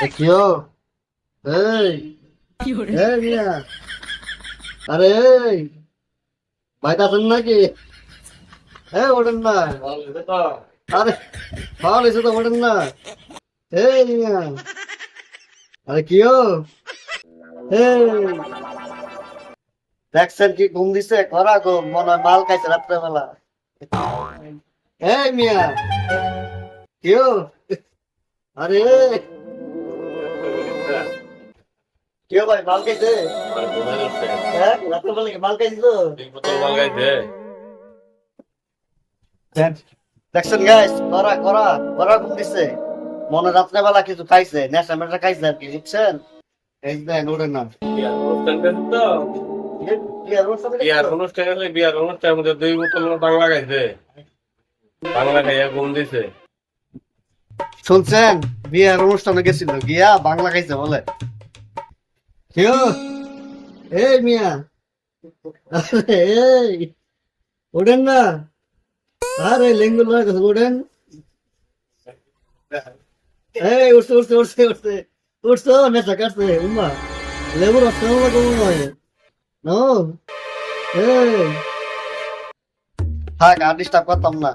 দেখিও এই এই মিয়া আরে এই বাইতে আছেন নাকি হ্যাঁ ওঠেন না আরে ভালো হয়েছে তো ওঠেন না এই মিয়া আরে কিও এই দেখছেন কি ঘুম দিছে করা গো মনে হয় মাল খাইছে রাত্রেবেলা এই মিয়া কেউ আরে কেউ ভাই মাল খাইছে? হ্যাঁ? রাত্রেবেলা কি মাল খাইছে। দেখছেন গাইস করা করা করা ঘুম দিছে। মনে রাত্রেবেলা কিছু খাইছে নেশা মেশা খাইছে আর কি বুঝছেন? এই দেন ওঠেন না। কি আর ওর সাথে বিয়ার অনুষ্ঠান হলে বিয়ার অনুষ্ঠানের মধ্যে দুই বোতল বাংলা বাংলা খাইয়া ঘুম দিছে। শুনছেন? বিয়ের অনুষ্ঠানে গেছিল গিয়া বাংলা খাইছে বলে। এই মিয়া। এই, ওঠেন না। আরে লেঙ্গুল ওঠেন। এই, উঠছে উঠছে উঠছে উঠছে। উঠছো নেশা কাটছে উমা লেবুর রস কেমন লাগে মনে হয়? এই। থাক, আর ডিস্টার্ব করতাম না।